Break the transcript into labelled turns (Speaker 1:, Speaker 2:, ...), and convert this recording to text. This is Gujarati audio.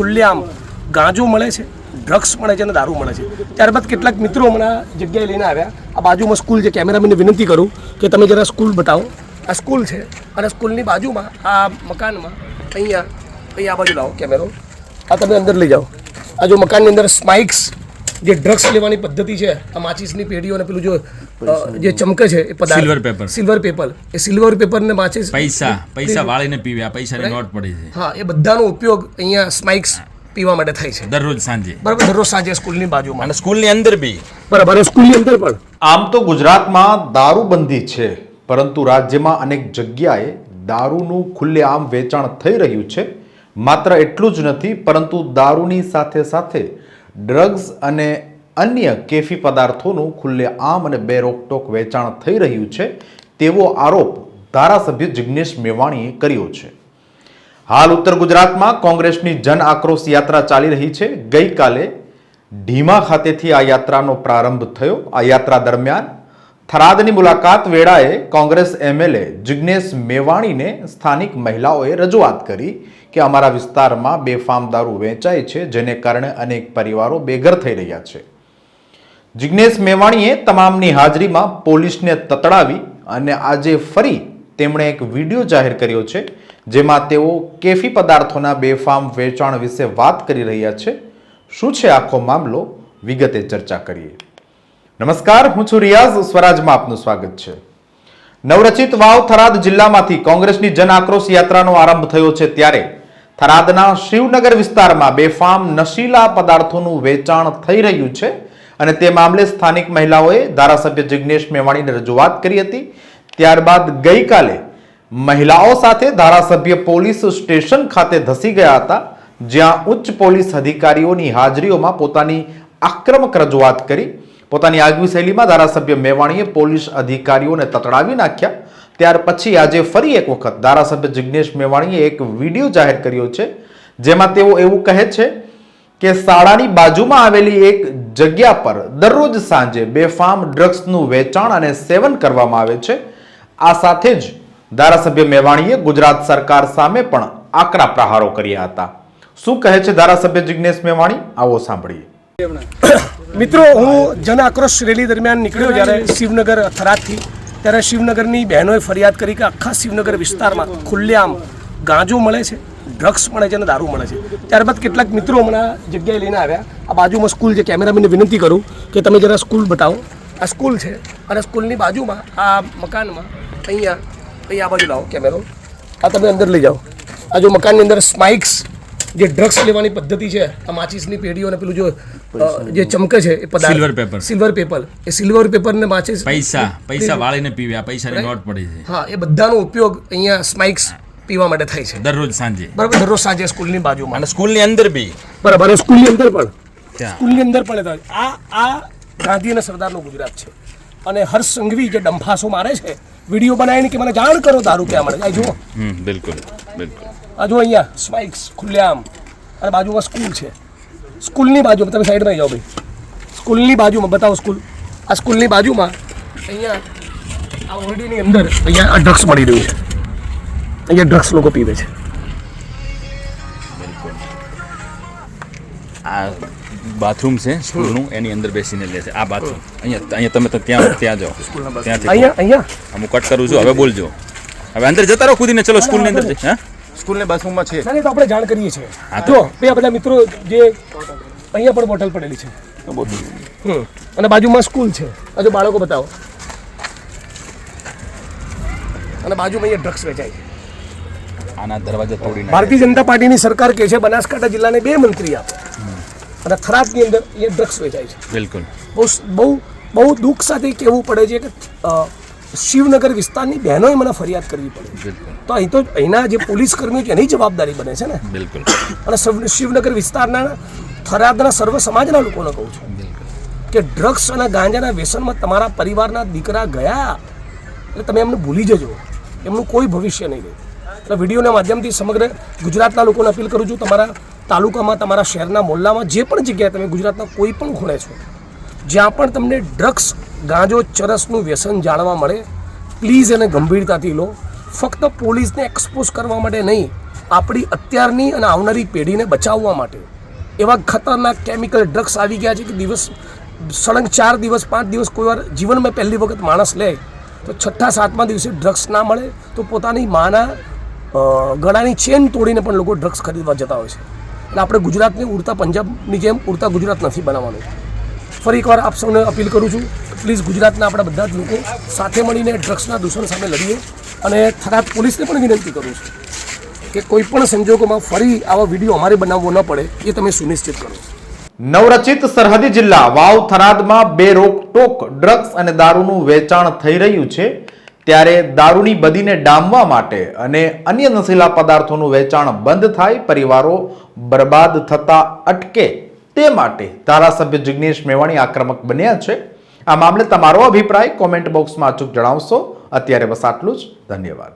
Speaker 1: ખુલ્લેઆમ ગાંજો મળે છે, ડ્રગ્સ મળે છે અને દારૂ મળે છે. ત્યારબાદ કેટલાક મિત્રો હમણાં જગ્યાએ લઈને આવ્યા. આ બાજુમાં સ્કૂલ છે, કેમેરામેનને વિનંતી કરું કે તમે જરા સ્કૂલ બતાવો. આ સ્કૂલ છે અને સ્કૂલની બાજુમાં, આ મકાનમાં, અહીંયા અહીંયા આ બાજુ લાવો કેમેરો. આ તમે અંદર લઈ જાઓ. આ જો મકાનની અંદર સ્માઇક્સ જે ડ્રગ્સ લેવાની પદ્ધતિ છે આ માચિસની પેઢીઓ અને પેલું જો જે ચમકે છે એ પદાર્થ.
Speaker 2: સિલ્વર પેપર
Speaker 1: સિલ્વર પેપર એ સિલ્વર પેપર ને માચિસ
Speaker 2: પૈસા પૈસા વાળીને પીવે આ પૈસાની નોટ પડી છે.
Speaker 1: હા એ બધાનો ઉપયોગ અહીંયા સ્માઇક્સ પીવા માટે થાય છે.
Speaker 2: દરરોજ સાંજે.
Speaker 1: બરાબર દરરોજ સાંજે સ્કૂલની બાજુમાં.
Speaker 2: અને સ્કૂલની અંદર બી.
Speaker 1: બરાબર સ્કૂલની અંદર પણ.
Speaker 3: આમ તો ગુજરાતમાં દારૂબંધી છે પરંતુ રાજ્યમાં અનેક જગ્યાએ દારૂનું ખુલ્લેઆમ વેચાણ થઈ રહ્યું છે. માત્ર એટલું જ નથી પરંતુ દારૂની સાથે સાથે ડ્રગ્સ અને અન્ય કેફી પદાર્થોનું ખુલ્લેઆમ અને બેરોકટોક વેચાણ થઈ રહ્યું છે, તેવો આરોપ ધારાસભ્ય જિગ્નેશ મેવાણીએ કર્યો છે. હાલ ઉત્તર ગુજરાતમાં કોંગ્રેસની જન આક્રોશ યાત્રા ચાલી રહી છે. ગઈકાલે ઢીમા ખાતેથી આ યાત્રાનો પ્રારંભ થયો. આ યાત્રા દરમિયાન થરાદની મુલાકાત વેળાએ કોંગ્રેસ એમએલએ જિગ્નેશ મેવાણીને સ્થાનિક મહિલાઓએ રજૂઆત કરી કે અમારા વિસ્તારમાં બેફામ દારૂ વેચાય છે, જેને કારણે અનેક પરિવારો બેઘર થઈ રહ્યા છે. જિગ્નેશ મેવાણીએ તમામની હાજરીમાં પોલીસને તતડાવી અને આજે ફરી તેમણે એક વીડિયો જાહેર કર્યો છે, જેમાં તેઓ કેફી પદાર્થોના બેફામ વેચાણ વિશે વાત કરી રહ્યા છે. શું છે આખો મામલો? વિગતે ચર્ચા કરીએ. નમસ્કાર, હું છું રિયાઝ, સ્વરાજમાં આપનું સ્વાગત છે. નવરચિત વાવ થરાદ જિલ્લામાંથી કોંગ્રેસની જન આક્રોશ યાત્રાનો આરંભ થયો છે ત્યારે થરાદના શિવનગર વિસ્તારમાં બેફામ નશીલા પદાર્થોનું વેચાણ થઈ રહ્યું છે અને તે મામલે સ્થાનિક મહિલાઓએ ધારાસભ્ય જિગ્નેશ મેવાણીને રજૂઆત કરી હતી. ત્યારબાદ ગઈકાલે મહિલાઓ સાથે ધારાસભ્ય પોલીસ સ્ટેશન ખાતે ધસી ગયા હતા, જ્યાં ઉચ્ચ પોલીસ અધિકારીઓની હાજરીઓમાં પોતાની આક્રમક રજૂઆત કરી પોતાની આગવી શૈલીમાં ધારાસભ્ય મેવાણીએ પોલીસ અધિકારીઓને તતડાવી નાખ્યા. ત્યાર પછી આજે ફરી એક વખત ધારાસભ્ય જિગ્નેશ મેવાણીએ એક વીડિયો જાહેર કર્યો છે, જેમાં તેઓ એવું કહે છે કે શાળાની બાજુમાં આવેલી એક જગ્યા પર દરરોજ સાંજે બેફામ ડ્રગ્સનું વેચાણ અને સેવન કરવામાં આવે છે. આ સાથે જ ધારાસભ્ય મેવાણીએ ગુજરાત સરકાર સામે પણ આકરા પ્રહારો કર્યા હતા. શું કહે છે ધારાસભ્ય જિગ્નેશ મેવાણી? આવો સાંભળીએ.
Speaker 1: મિત્રો, હું જન આક્રોશ રેલી દરમિયાન નીકળ્યો જ્યારે શિવનગર થરાદથી, ત્યારે શિવનગરની બહેનોએ ફરિયાદ કરી કે આખા શિવનગર વિસ્તારમાં ખુલ્લેઆમ ગાંજો મળે છે, ડ્રગ્સ મળે છે અને દારૂ મળે છે. ત્યારબાદ કેટલાક મિત્રો હમણાં જગ્યાએ લઈને આવ્યા. આ બાજુમાં સ્કૂલ છે, કેમેરામેનને વિનંતી કરું કે તમે જરા સ્કૂલ બતાવો. આ સ્કૂલ છે અને સ્કૂલની બાજુમાં, આ મકાનમાં, અહીંયા અહીંયા આ બાજુ લાવો કેમેરો. આ તમે અંદર લઈ જાઓ. આ જો મકાનની અંદર સ્માઇક્સ જે ડ્રગ્સ લેવાની પદ્ધતિ છે આ માચીસની પેઢીઓ અને પેલું જો જે ચમકે છે એ પદાર્થ.
Speaker 2: સિલ્વર પેપર
Speaker 1: સિલ્વર પેપર એ સિલ્વર પેપર ને માચીસ
Speaker 2: પૈસા. પૈસા વાળીને પીવે. આ પૈસાની નોટ પડી છે.
Speaker 1: હા એ બધાનો ઉપયોગ અહીંયા સ્માઇક્સ પીવા માટે થાય છે.
Speaker 2: દરરોજ સાંજે.
Speaker 1: બરાબર દરરોજ સાંજે સ્કૂલની બાજુમાં.
Speaker 2: અને સ્કૂલની અંદર બી.
Speaker 1: બરાબર સ્કૂલની અંદર પણ. સ્કૂલની અંદર પણ આ આ ગાંધી અને સરદારનું ગુજરાત છે. અને હર્ષ સંઘવી જે ડંફાસો મારે છે વીડિયો બનાવીને કે મને જાણ કરો દારૂ ક્યાં મળે. આ જુઓ.
Speaker 2: બિલકુલ બિલકુલ.
Speaker 1: આ જો અહીંયા સ્પાઇક્સ ખુલ્લેઆમ. અને બાજુમાં સ્કૂલ છે. સ્કૂલની બાજુમાં તમે સાઈડમાં જાઓ ભાઈ. સ્કૂલની બાજુમાં બતાવો સ્કૂલ આ સ્કૂલની બાજુમાં અહીંયા આ ઓરડીની અંદર અહીંયા આ ડ્રગ્સ મળી રહ્યું છે. અહીંયા ડ્રગ્સ લોકો પીવે છે.
Speaker 2: આ બાથરૂમ છે સ્કૂલનું એની અંદર બેસીને લે છે. આ બાથરૂમ અહીંયા અહીંયા તમે ત્યાં ત્યાં જાઓ. ત્યાંથી
Speaker 1: અહીંયા અહીંયા.
Speaker 2: હું કટ કરું છું હવે બોલજો. હવે અંદર જતા રહો કૂદીને ચલો સ્કૂલની અંદર જઈ. હા
Speaker 4: સ્કૂલની બાથરૂમમાં છે.
Speaker 1: ના, તો આપણે જાણ કરીએ છીએ.
Speaker 2: તો-
Speaker 1: જો બે બધા મિત્રો જે અહીંયા પણ બોટલ પડેલી છે. હમ. અને બાજુમાં સ્કૂલ છે. હજુ બાળકો બતાવો. અને બાજુમાં અહીંયા ડ્રગ્સ વેચાય છે.
Speaker 2: આના દરવાજા તોડી
Speaker 1: ભારતીય જનતા પાર્ટીની સરકાર કહે છે બનાસકાંઠા જિલ્લાને બે મંત્રી આપે. અને ખરાબની અંદર એ ડ્રગ્સ વેચાય છે.
Speaker 2: બિલકુલ.
Speaker 1: બહુ બહુ બહુ દુઃખ સાથે કહેવું પડે છે કે શિવનગર વિસ્તારની બહેનોએ મને ફરિયાદ કરવી પડે. તો અહીં તો અહીંના જે પોલીસ કર્મીઓ છે એની જવાબદારી બને છે ને?
Speaker 2: બિલકુલ.
Speaker 1: અને શિવનગર વિસ્તારના થરાદના સર્વ સમાજના લોકોને કહું છું કે ડ્રગ્સ અને ગાંજાના વ્યસનમાં તમારા પરિવારના દીકરા ગયા એટલે તમે એમને ભૂલી જજો. એમનું કોઈ ભવિષ્ય નહીં રહે એટલે વિડીયોના માધ્યમથી સમગ્ર ગુજરાતના લોકોને અપીલ કરું છું તમારા તાલુકામાં તમારા શહેરના મોહલ્લામાં જે પણ જગ્યાએ તમે ગુજરાતના કોઈ પણ ખૂણે છો જ્યાં પણ તમને ડ્રગ્સ ગાંજો ચરસનું વ્યસન જાણવા મળે. પ્લીઝ એને ગંભીરતાથી લો. ફક્ત પોલીસને એક્સપોઝ કરવા માટે નહીં, આપણી અત્યારની અને આવનારી પેઢીને બચાવવા માટે. એવા ખતરનાક કેમિકલ ડ્રગ્સ આવી ગયા છે કે દિવસ, સળંગ ચાર દિવસ, પાંચ દિવસ કોઈ વાર જીવનમાં પહેલી વખત માણસ લે, તો છઠ્ઠા, સાતમા દિવસે ડ્રગ્સ ના મળે, તો પોતાની માના ગળાની ચેન તોડીને પણ લોકો ડ્રગ્સ ખરીદવા જતા હોય છે. એટલે આપણે ગુજરાતને ઉડતા પંજાબની જેમ ઉડતા ગુજરાત નથી બનાવવાનું. ફરી એકવાર આપ સૌને અપીલ કરું છું પ્લીઝ ગુજરાતના આપણા બધા જ લોકો સાથે મળીને ડ્રગ્સના દૂષણ સામે લડીએ અને થરાદ પોલીસને પણ વિનંતી કરું છું કે કોઈ પણ સંજોગોમાં ફરી આવા વીડિયો અમારે બનાવવો ન પડે એ તમે સુનિશ્ચિત કરો.
Speaker 3: નવરચિત સરહદી જિલ્લા વાવ થરાદમાં બે રોકટોક ડ્રગ્સ અને દારૂનું વેચાણ થઈ રહ્યું છે ત્યારે દારૂની બદીને ડામવા માટે અને અન્ય નશીલા પદાર્થોનું વેચાણ બંધ થાય, પરિવારો બરબાદ થતા અટકે. તે માટે ધારાસભ્ય જિગ્નેશ મેવાણી આક્રમક બન્યા છે. આ મામલે તમારો અભિપ્રાય કોમેન્ટ બોક્સમાં અચૂક જણાવશો. અત્યારે બસ આટલું જ. ધન્યવાદ.